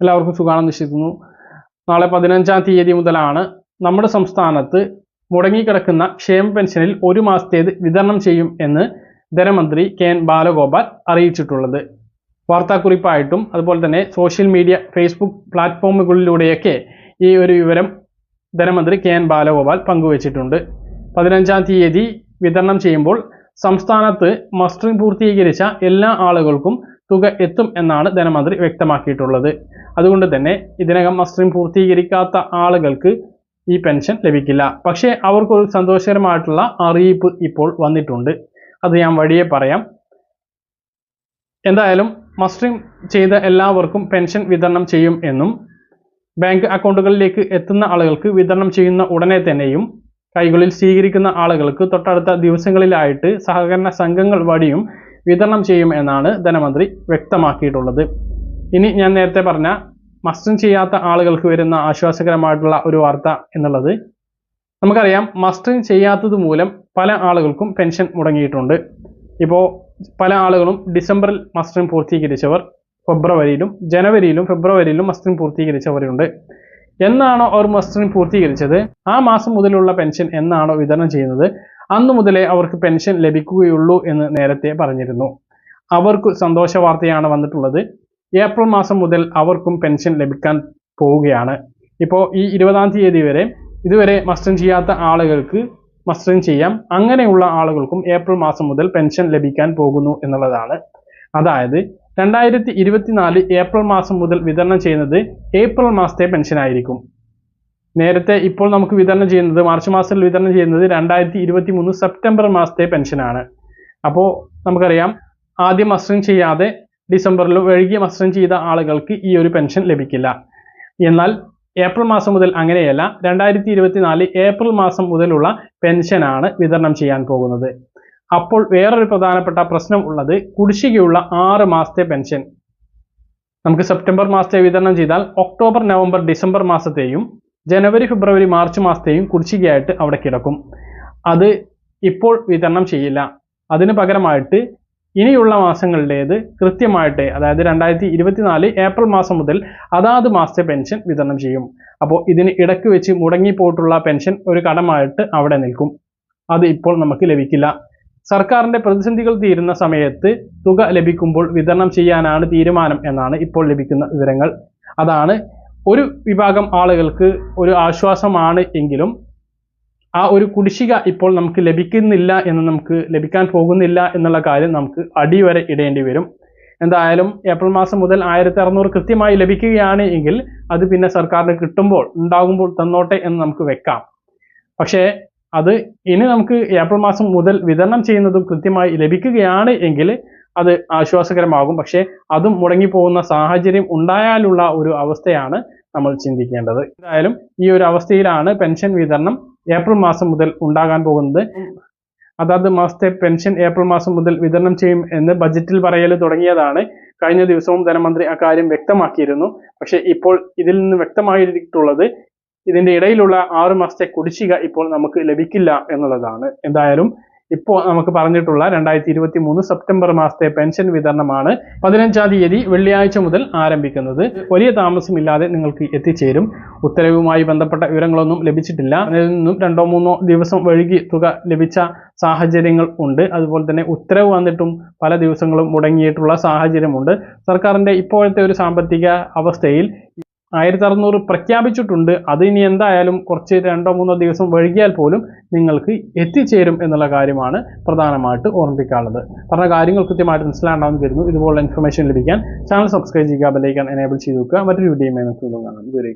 എല്ലാവർക്കും സുഖമാണെന്ന് വിശ്വസിക്കുന്നു. നാളെ പതിനഞ്ചാം തീയതി മുതലാണ് നമ്മുടെ സംസ്ഥാനത്ത് മുടങ്ങിക്കിടക്കുന്ന ക്ഷേമ പെൻഷനിൽ ഒരു മാസത്തേത് വിതരണം ചെയ്യും എന്ന് ധനമന്ത്രി കെ എൻ ബാലഗോപാൽ അറിയിച്ചിട്ടുള്ളത്. വാർത്താക്കുറിപ്പായിട്ടും അതുപോലെ തന്നെ സോഷ്യൽ മീഡിയ ഫേസ്ബുക്ക് പ്ലാറ്റ്ഫോമുകളിലൂടെയൊക്കെ ഈ ഒരു വിവരം ധനമന്ത്രി കെ എൻ ബാലഗോപാൽ പങ്കുവച്ചിട്ടുണ്ട്. പതിനഞ്ചാം തീയതി വിതരണം ചെയ്യുമ്പോൾ സംസ്ഥാനത്ത് മസ്റ്ററിംഗ് പൂർത്തീകരിച്ച എല്ലാ ആളുകൾക്കും തുക എത്തും എന്നാണ് ധനമന്ത്രി വ്യക്തമാക്കിയിട്ടുള്ളത്. അതുകൊണ്ട് തന്നെ ഇതിനകം മസ്റ്ററിംഗ് പൂർത്തീകരിക്കാത്ത ആളുകൾക്ക് ഈ പെൻഷൻ ലഭിക്കില്ല. പക്ഷേ അവർക്കൊരു സന്തോഷകരമായിട്ടുള്ള അറിയിപ്പ് ഇപ്പോൾ വന്നിട്ടുണ്ട്. അത് ഞാൻ വഴിയെ പറയാം. എന്തായാലും മസ്റ്ററിംഗ് ചെയ്ത എല്ലാവർക്കും പെൻഷൻ വിതരണം ചെയ്യും എന്നും ബാങ്ക് അക്കൗണ്ടുകളിലേക്ക് എത്തുന്ന ആളുകൾക്ക് വിതരണം ചെയ്യുന്ന ഉടനെ തന്നെയും കൈകളിൽ സ്വീകരിക്കുന്ന ആളുകൾക്ക് തൊട്ടടുത്ത ദിവസങ്ങളിലായിട്ട് സഹകരണ സംഘങ്ങൾ വഴിയും വിതരണം ചെയ്യും എന്നാണ് ധനമന്ത്രി വ്യക്തമാക്കിയിട്ടുള്ളത്. ഇനി ഞാൻ നേരത്തെ പറഞ്ഞ മസ്റ്റം ചെയ്യാത്ത ആളുകൾക്ക് വരുന്ന ആശ്വാസകരമായിട്ടുള്ള ഒരു വാർത്ത എന്നുള്ളത് നമുക്കറിയാം മസ്റ്ററിംഗ് ചെയ്യാത്തത് മൂലം പല ആളുകൾക്കും പെൻഷൻ മുടങ്ങിയിട്ടുണ്ട്. ഇപ്പോൾ പല ആളുകളും ഡിസംബറിൽ മസ്റ്ററിംഗ് പൂർത്തീകരിച്ചവർ ഫെബ്രുവരിയിലും ജനുവരിയിലും ഫെബ്രുവരിയിലും മസ്റ്ററിംഗ് പൂർത്തീകരിച്ചവരുണ്ട്. എന്നാണോ അവർ മസ്റ്ററിംഗ് പൂർത്തീകരിച്ചത്? ആ മാസം മുതലുള്ള പെൻഷൻ എന്നാണോ വിതരണം ചെയ്യുന്നത്? അന്നു മുതലേ അവർക്ക് പെൻഷൻ ലഭിക്കുകയുള്ളൂ എന്ന് നേരത്തെ പറഞ്ഞിരുന്നു. അവർക്ക് സന്തോഷ വാർത്തയാണ് വന്നിട്ടുള്ളത്. ഏപ്രിൽ മാസം മുതൽ അവർക്കും പെൻഷൻ ലഭിക്കാൻ പോവുകയാണ്. ഇപ്പോൾ ഈ ഇരുപതാം തീയതി വരെ ഇതുവരെ മസ്റ്റം ചെയ്യാത്ത ആളുകൾക്ക് മസ്റ്ററിംഗ് ചെയ്യാം. അങ്ങനെയുള്ള ആളുകൾക്കും ഏപ്രിൽ മാസം മുതൽ പെൻഷൻ ലഭിക്കാൻ പോകുന്നു എന്നുള്ളതാണ്. അതായത് രണ്ടായിരത്തി ഇരുപത്തിനാല് ഏപ്രിൽ മാസം മുതൽ വിതരണം ചെയ്യുന്നത് ഏപ്രിൽ മാസത്തെ പെൻഷൻ ആയിരിക്കും നേരത്തെ ഇപ്പോൾ നമുക്ക് വിതരണം ചെയ്യുന്നത് മാർച്ച് മാസത്തിൽ വിതരണം ചെയ്യുന്നത് രണ്ടായിരത്തി ഇരുപത്തി മൂന്ന് സെപ്റ്റംബർ മാസത്തെ പെൻഷനാണ്. അപ്പോൾ നമുക്കറിയാം ആദ്യം മസ്റ്ററിംഗ് ചെയ്യാതെ ഡിസംബറിൽ വൈകി മസ്റ്ററിംഗ് ചെയ്ത ആളുകൾക്ക് ഈ ഒരു പെൻഷൻ ലഭിക്കില്ല. എന്നാൽ ഏപ്രിൽ മാസം മുതൽ അങ്ങനെയല്ല രണ്ടായിരത്തി ഇരുപത്തിനാല് ഏപ്രിൽ മാസം മുതലുള്ള പെൻഷനാണ് വിതരണം ചെയ്യാൻ പോകുന്നത്. അപ്പോൾ വേറൊരു പ്രധാനപ്പെട്ട പ്രശ്നം ഉള്ളത് കുടിശ്ശികയുള്ള ആറ് മാസത്തെ പെൻഷൻ. നമുക്ക് സെപ്റ്റംബർ മാസത്തെ വിതരണം ചെയ്താൽ ഒക്ടോബർ നവംബർ ഡിസംബർ മാസത്തെയും ജനുവരി ഫെബ്രുവരി മാർച്ച് മാസത്തെയും കുടിശ്ശികയായിട്ട് അവിടെ കിടക്കും. അത് ഇപ്പോൾ വിതരണം ചെയ്യില്ല. അതിന് പകരമായിട്ട് ഇനിയുള്ള മാസങ്ങളിലേത് കൃത്യമായിട്ട് അതായത് രണ്ടായിരത്തി ഇരുപത്തിനാല് ഏപ്രിൽ മാസം മുതൽ അതാത് മാസത്തെ പെൻഷൻ വിതരണം ചെയ്യും. അപ്പോൾ ഇതിന് ഇടയ്ക്ക് വെച്ച് മുടങ്ങിപ്പോയിട്ടുള്ള പെൻഷൻ ഒരു കടമായിട്ട് അവിടെ നിൽക്കും. അത് ഇപ്പോൾ നമുക്ക് ലഭിക്കില്ല. സർക്കാരിന്റെ പ്രതിസന്ധികൾ തീരുന്ന സമയത്ത് തുക ലഭിക്കുമ്പോൾ വിതരണം ചെയ്യാനാണ് തീരുമാനം എന്നാണ് ഇപ്പോൾ ലഭിക്കുന്ന വിവരങ്ങൾ. അതാണ് ഒരു വിഭാഗം ആളുകൾക്ക് ഒരു ആശ്വാസമാണ് എങ്കിലും ആ ഒരു കുടിശ്ശിക ഇപ്പോൾ നമുക്ക് ലഭിക്കുന്നില്ല എന്ന് നമുക്ക് ലഭിക്കാൻ പോകുന്നില്ല എന്നുള്ള കാര്യം നമുക്ക് അടിവരെ ഇടേണ്ടി വരും. എന്തായാലും ഏപ്രിൽ മാസം മുതൽ ആയിരത്തി അറുന്നൂറ് കൃത്യമായി ലഭിക്കുകയാണ് എങ്കിൽ അത് പിന്നെ സർക്കാരിന് കിട്ടുമ്പോൾ ഉണ്ടാകുമ്പോൾ തന്നോട്ടെ എന്ന് നമുക്ക് വെക്കാം. പക്ഷേ അത് ഇനി നമുക്ക് ഏപ്രിൽ മാസം മുതൽ വിതരണം ചെയ്യുന്നതും കൃത്യമായി ലഭിക്കുകയാണ് എങ്കിൽ അത് ആശ്വാസകരമാകും. പക്ഷേ അതും മുടങ്ങിപ്പോകുന്ന സാഹചര്യം ഉണ്ടായാലുള്ള ഒരു അവസ്ഥയാണ് നമ്മൾ ചിന്തിക്കേണ്ടത്. എന്തായാലും ഈ ഒരു അവസ്ഥയിലാണ് പെൻഷൻ വിതരണം ഏപ്രിൽ മാസം മുതൽ ഉണ്ടാകാൻ പോകുന്നത്. അതാത് മാസത്തെ പെൻഷൻ ഏപ്രിൽ മാസം മുതൽ വിതരണം ചെയ്യും എന്ന് ബജറ്റിൽ പറയൽ തുടങ്ങിയതാണ്. കഴിഞ്ഞ ദിവസവും ധനമന്ത്രി അക്കാര്യം വ്യക്തമാക്കിയിരുന്നു. പക്ഷേ ഇപ്പോൾ ഇതിൽ നിന്ന് വ്യക്തമായിട്ടുള്ളത് ഇതിന്റെ ഇടയിലുള്ള ആറു മാസത്തെ കുടിശ്ശിക ഇപ്പോൾ നമുക്ക് ലഭിക്കില്ല എന്നുള്ളതാണ്. എന്തായാലും ഇപ്പോൾ നമുക്ക് പറഞ്ഞിട്ടുള്ള രണ്ടായിരത്തി ഇരുപത്തി മൂന്ന് സെപ്റ്റംബർ മാസത്തെ പെൻഷൻ വിതരണമാണ് പതിനഞ്ചാം തീയതി വെള്ളിയാഴ്ച മുതൽ ആരംഭിക്കുന്നത്. വലിയ താമസമില്ലാതെ നിങ്ങൾക്ക് എത്തിച്ചേരും. ഉത്തരവുമായി ബന്ധപ്പെട്ട വിവരങ്ങളൊന്നും ലഭിച്ചിട്ടില്ല. അതിൽ നിന്നും രണ്ടോ മൂന്നോ ദിവസം വഴുകി തുക ലഭിച്ച സാഹചര്യങ്ങൾ ഉണ്ട്. അതുപോലെ തന്നെ ഉത്തരവ് വന്നിട്ടും പല ദിവസങ്ങളും മുടങ്ങിയിട്ടുള്ള സാഹചര്യമുണ്ട്. സർക്കാരിന്റെ ഇപ്പോഴത്തെ ഒരു സാമ്പത്തിക അവസ്ഥയിൽ ആയിരത്തി അറുന്നൂറ് പ്രഖ്യാപിച്ചിട്ടുണ്ട്. അത് ഇനി എന്തായാലും കുറച്ച് രണ്ടോ മൂന്നോ ദിവസം വൈകിയാൽ പോലും നിങ്ങൾക്ക് എത്തിച്ചേരും എന്നുള്ള കാര്യമാണ് പ്രധാനമായിട്ട് ഓർമ്മിപ്പിക്കാനുള്ളത്. പറഞ്ഞ കാര്യങ്ങൾ കൃത്യമായിട്ട് മനസ്സിലാണ്ടാവുന്ന കരുതുന്നു. ഇതുപോലുള്ള ഇൻഫർമേഷൻ ലഭിക്കാൻ ചാനൽ സബ്സ്ക്രൈബ് ചെയ്യുക ബെല്ലൈക്കൺ എനേബിൾ ചെയ്ത് വെക്കുക. മറ്റൊരു വീഡിയോയുമായി നമുക്ക് കാണാം. ഇതുവരെ